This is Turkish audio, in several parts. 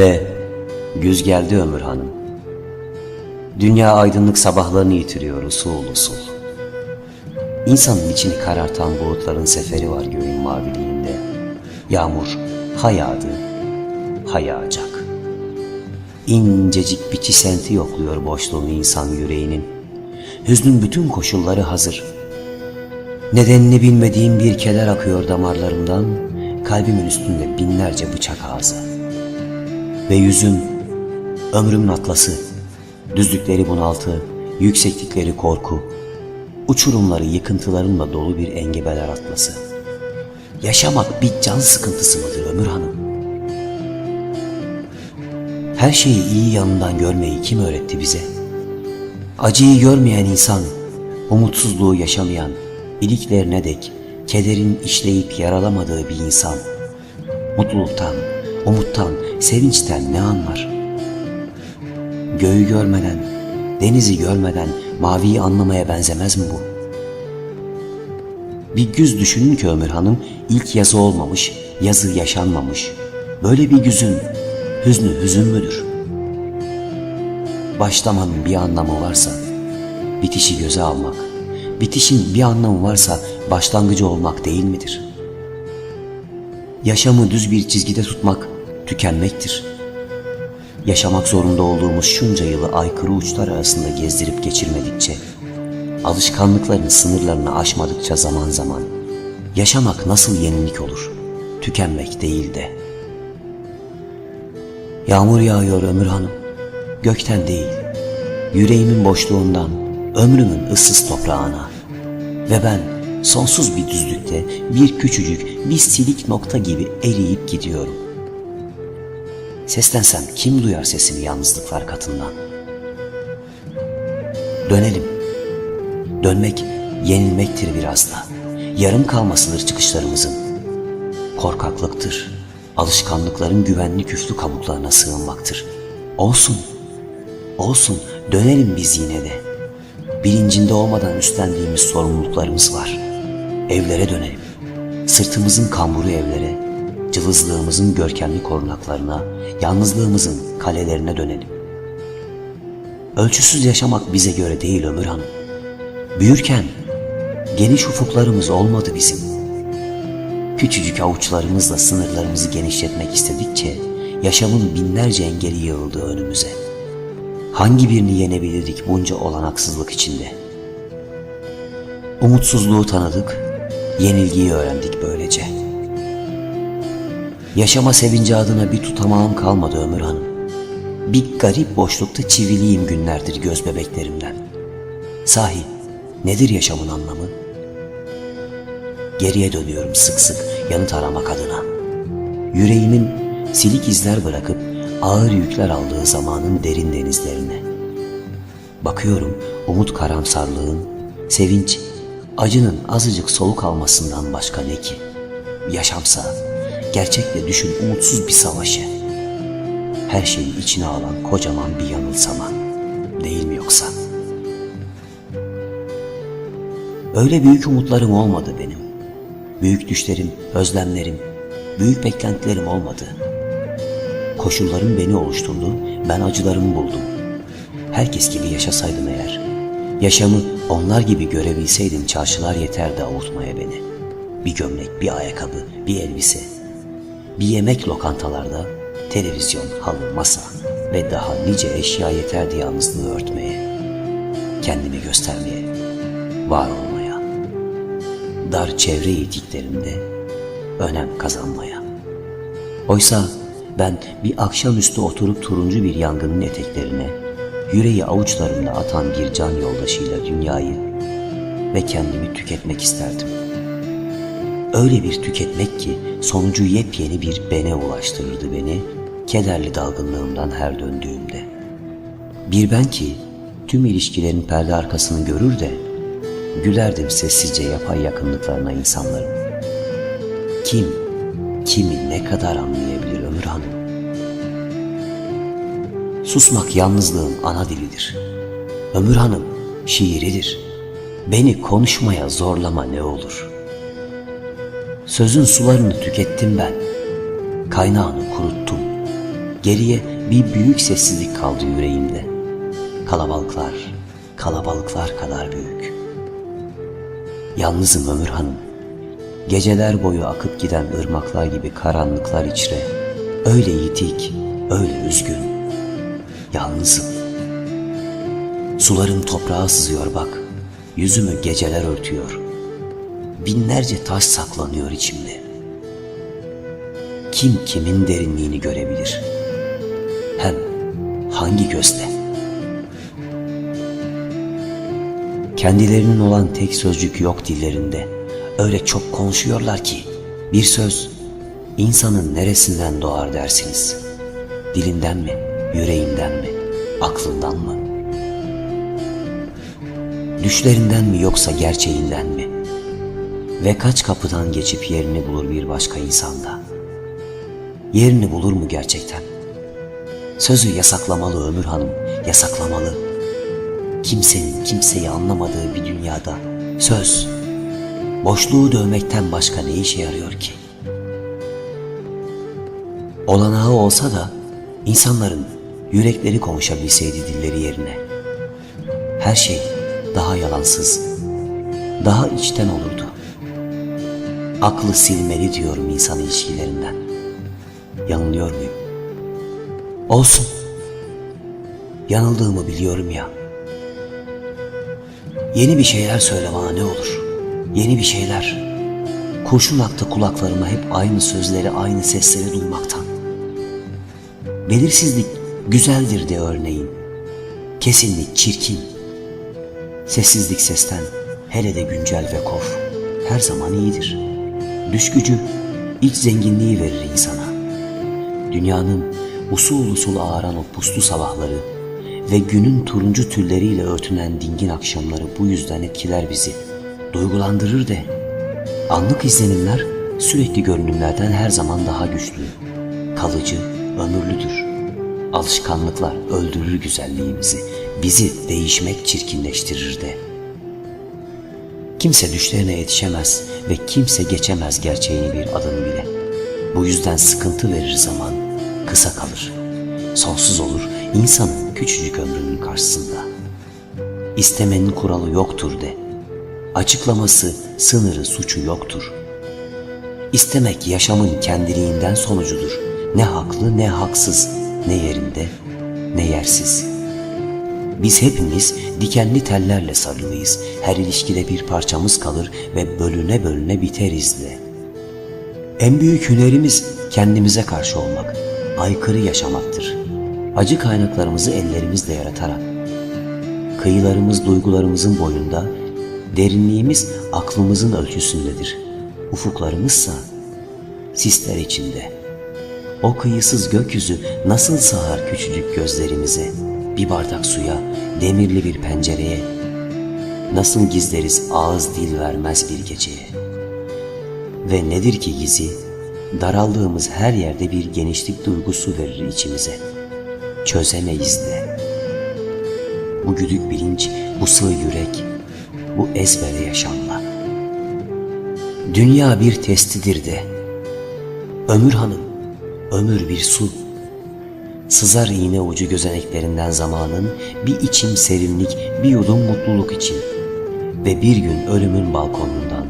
Ve güz geldi Ömür Hanım. Dünya aydınlık sabahlarını yitiriyor usul usul. İnsanın içini karartan bulutların seferi var göğün maviliğinde. Yağmur ha yağdı, ha. İncecik bir çisenti yokluyor boşluğunu insan yüreğinin. Hüznün bütün koşulları hazır. Nedenini bilmediğim bir keder akıyor damarlarımdan, kalbimin üstünde binlerce bıçak ağzı. Ve yüzüm, ömrümün atlası, düzlükleri bunaltı, yükseklikleri korku, uçurumları yıkıntılarımla dolu bir engebeler atlası. Yaşamak bir can sıkıntısı mıdır Ömür Hanım? Her şeyi iyi yanından görmeyi kim öğretti bize? Acıyı görmeyen insan, umutsuzluğu yaşamayan, iliklerine dek kederin işleyip yaralamadığı bir insan, mutluluktan, umuttan, sevinçten ne anlar? Göğü görmeden, denizi görmeden maviyi anlamaya benzemez mi bu? Bir güz düşünün ki Ömür Hanım ilk yazı olmamış, yazı yaşanmamış. Böyle bir güzün hüznü hüzün müdür? Başlamanın bir anlamı varsa bitişi göze almak, bitişin bir anlamı varsa başlangıcı olmak değil midir? Yaşamı düz bir çizgide tutmak tükenmektir. Yaşamak zorunda olduğumuz şunca yılı aykırı uçlar arasında gezdirip geçirmedikçe, alışkanlıkların sınırlarını aşmadıkça zaman zaman, yaşamak nasıl yenilik olur? Tükenmek değil de. Yağmur yağıyor Ömür Hanım, gökten değil, yüreğimin boşluğundan, ömrümün ıssız toprağına. Ve ben sonsuz bir düzlükte bir küçücük, bir silik nokta gibi eriyip gidiyorum. Seslensem kim duyar sesimi yalnızlıklar katından? Dönelim. Dönmek yenilmektir biraz da. Yarım kalmasıdır çıkışlarımızın. Korkaklıktır. Alışkanlıkların güvenli küflü kabuklarına sığınmaktır. Olsun. Olsun. Dönelim biz yine de. Bilincinde olmadan üstlendiğimiz sorumluluklarımız var. Evlere dönelim. Sırtımızın kamburu evlere, cılızlığımızın görkemli korunaklarına, yalnızlığımızın kalelerine dönelim. Ölçüsüz yaşamak bize göre değil Ömür Hanım. Büyürken geniş ufuklarımız olmadı bizim. Küçücük avuçlarımızla sınırlarımızı genişletmek istedikçe yaşamın binlerce engeli yığıldı önümüze. Hangi birini yenebilirdik bunca olanaksızlık içinde? Umutsuzluğu tanıdık, yenilgiyi öğrendik böylece. Yaşama sevinci adına bir tutamağım kalmadı Ömür. Bir garip boşlukta çiviliyim günlerdir göz bebeklerimden. Sahi nedir yaşamın anlamı? Geriye dönüyorum sık sık yanıt aramak adına. Yüreğimin silik izler bırakıp ağır yükler aldığı zamanın derin denizlerine. Bakıyorum umut karamsarlığın, sevinç, acının azıcık soluk almasından başka ne ki? Yaşamsa, gerçekle düşün umutsuz bir savaşı. Her şeyi içine alan kocaman bir yanılsama. Değil mi yoksa? Öyle büyük umutlarım olmadı benim. Büyük düşlerim, özlemlerim, büyük beklentilerim olmadı. Koşullarım beni oluşturdu, ben acılarımı buldum. Herkes gibi yaşasaydım eğer, yaşamı onlar gibi görebilseydim çarşılar yeterdi avutmaya beni. Bir gömlek, bir ayakkabı, bir elbise, bir yemek lokantalarda, televizyon, halı, masa ve daha nice eşya yeterdi yalnızlığı örtmeye. Kendimi göstermeye, var olmaya. Dar çevre itiklerimde önem kazanmaya. Oysa ben bir akşamüstü oturup turuncu bir yangının eteklerine, yüreği avuçlarımda atan bir can yoldaşıyla dünyayı ve kendimi tüketmek isterdim. Öyle bir tüketmek ki sonucu yepyeni bir bene ulaştırırdı beni, kederli dalgınlığımdan her döndüğümde. Bir ben ki tüm ilişkilerin perde arkasını görür de, gülerdim sessizce yapay yakınlıklarına insanların. Kim, kimi ne kadar anlayabilir Ömür Hanım? Susmak yalnızlığın ana dilidir. Ömür Hanım şiiridir. Beni konuşmaya zorlama ne olur. Sözün sularını tükettim ben. Kaynağını kuruttum. Geriye bir büyük sessizlik kaldı yüreğimde. Kalabalıklar, kalabalıklar kadar büyük. Yalnızım Ömür Hanım. Geceler boyu akıp giden ırmaklar gibi karanlıklar içre. Öyle yitik, öyle üzgün. Yalnızım. Sularım toprağa sızıyor bak. Yüzümü geceler örtüyor. Binlerce taş saklanıyor içimde. Kim kimin derinliğini görebilir? Hem hangi gözle? Kendilerinin olan tek sözcük yok dillerinde. Öyle çok konuşuyorlar ki bir söz insanın neresinden doğar dersiniz? Dilinden mi, yüreğinden mi, aklından mı? Düşlerinden mi yoksa gerçeğinden mi? Ve kaç kapıdan geçip yerini bulur bir başka insanda? Yerini bulur mu gerçekten? Sözü yasaklamalı Ömür Hanım, yasaklamalı. Kimsenin kimseyi anlamadığı bir dünyada söz, boşluğu dövmekten başka ne işe yarıyor ki? Olanağı olsa da insanların yürekleri konuşabilseydi dilleri yerine. Her şey daha yalansız, daha içten olurdu. Aklı silmeli diyorum insan ilişkilerinden. Yanılıyor muyum? Olsun. Yanıldığımı biliyorum ya. Yeni bir şeyler söyle bana ne olur. Yeni bir şeyler. Kurşun aktı kulaklarıma hep aynı sözleri, aynı sesleri duymaktan. Belirsizlik güzeldir de örneğin. Kesinlik çirkin. Sessizlik sesten, hele de güncel ve kof. Her zaman iyidir. Düş gücü, iç zenginliği verir insana. Dünyanın usul usul ağaran o puslu sabahları ve günün turuncu tülleriyle örtünen dingin akşamları bu yüzden etkiler bizi. Duygulandırır de. Anlık izlenimler sürekli görünümlerden her zaman daha güçlü. Kalıcı, ömürlüdür. Alışkanlıklar öldürür güzelliğimizi. Bizi değişmek çirkinleştirir de. Kimse düşlerine yetişemez ve kimse geçemez gerçeğini bir adım bile. Bu yüzden sıkıntı verir zaman, kısa kalır. Sonsuz olur insanın küçücük ömrünün karşısında. İstemenin kuralı yoktur de. Açıklaması, sınırı, suçu yoktur. İstemek yaşamın kendiliğinden sonucudur. Ne haklı ne haksız, ne yerinde ne yersiz. Biz hepimiz dikenli tellerle sarılıyız. Her ilişkide bir parçamız kalır ve bölüne bölüne biteriz de. En büyük hünerimiz kendimize karşı olmak, aykırı yaşamaktır. Acı kaynaklarımızı ellerimizle yaratarak. Kıyılarımız duygularımızın boyunda, derinliğimiz aklımızın ölçüsündedir. Ufuklarımızsa sisler içinde. O kıyısız gökyüzü nasıl sığar küçücük gözlerimize, bir bardak suya, demirli bir pencereye, nasıl gizleriz ağız dil vermez bir geceye. Ve nedir ki gizi? Daraldığımız her yerde bir genişlik duygusu verir içimize. Çözemeyiz de. Bu güdük bilinç, bu sığ yürek, bu ezbere yaşamla. Dünya bir testidir de. Ömür hanım, ömür bir su. Sızar iğne ucu gözeneklerinden zamanın bir içim serinlik, bir yudum mutluluk için. Ve bir gün ölümün balkonundan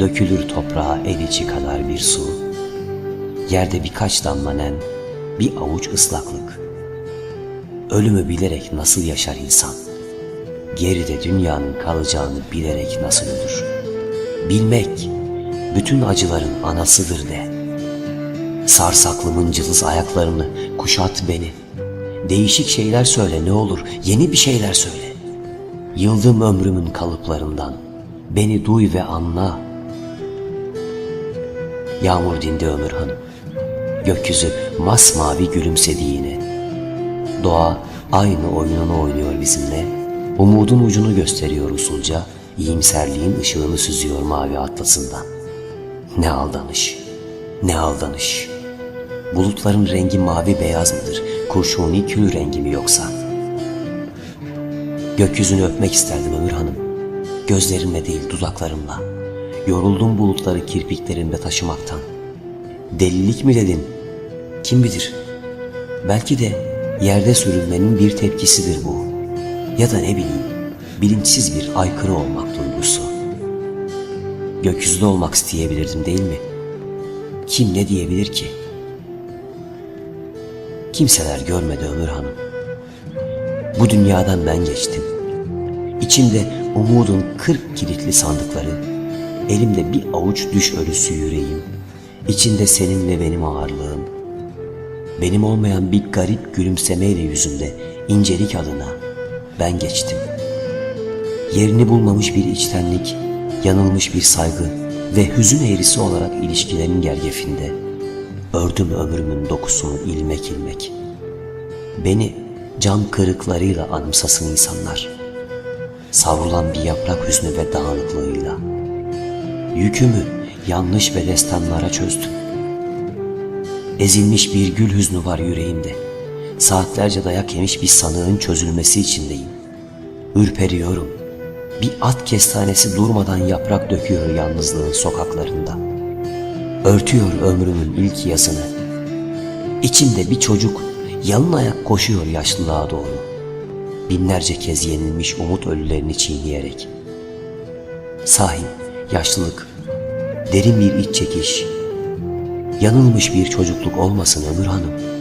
dökülür toprağa el içi kadar bir su. Yerde birkaç damla nem, bir avuç ıslaklık. Ölümü bilerek nasıl yaşar insan? Geride dünyanın kalacağını bilerek nasıl ölür? Bilmek, bütün acıların anasıdır de. Sar saklımın cılız ayaklarını, kuşat beni. Değişik şeyler söyle ne olur, yeni bir şeyler söyle. Yıldım ömrümün kalıplarından, beni duy ve anla. Yağmur dindi Ömür Hanım. Gökyüzü masmavi gülümsedi yine. Doğa aynı oyununu oynuyor bizimle. Umudun ucunu gösteriyor usulca, iyimserliğin ışığını süzüyor mavi atlasından. Ne aldanış, ne aldanış. Bulutların rengi mavi beyaz mıdır, kurşuni kül rengi mi yoksa? Gökyüzünü öpmek isterdim Ömür Hanım. Gözlerimle değil dudaklarımla. Yoruldum bulutları kirpiklerimde taşımaktan. Delilik mi dedin? Kim bilir? Belki de yerde sürünmenin bir tepkisidir bu. Ya da ne bileyim, bilinçsiz bir aykırı olmak duygusu. Gökyüzünde olmak isteyebilirdim değil mi? Kim ne diyebilir ki? Kimseler görmedi Ömür Hanım. Bu dünyadan ben geçtim. İçimde umudun kırk kilitli sandıkları, elimde bir avuç düş ölüsü yüreğim, içinde senin ve benim ağırlığım, benim olmayan bir garip gülümsemeyle yüzümde incelik adına ben geçtim. Yerini bulmamış bir içtenlik, yanılmış bir saygı ve hüzün eğrisi olarak ilişkilerin gergefinde ördüm ömrümün dokusunu ilmek ilmek. Beni can kırıklarıyla anımsasın insanlar. Savrulan bir yaprak hüznü ve dağınıklığıyla. Yükümü yanlış ve destanlara çözdüm. Ezilmiş bir gül hüznü var yüreğimde. Saatlerce dayak yemiş bir sanığın çözülmesi içindeyim. Ürperiyorum. Bir at kestanesi durmadan yaprak döküyor yalnızlığın sokaklarında. Örtüyor ömrümün ilk yasını. İçimde bir çocuk yalın ayak koşuyor yaşlılığa doğru. Binlerce kez yenilmiş umut ölülerini çiğneyerek. Sahi yaşlılık, derin bir iç çekiş, yanılmış bir çocukluk olmasın Ömür Hanım.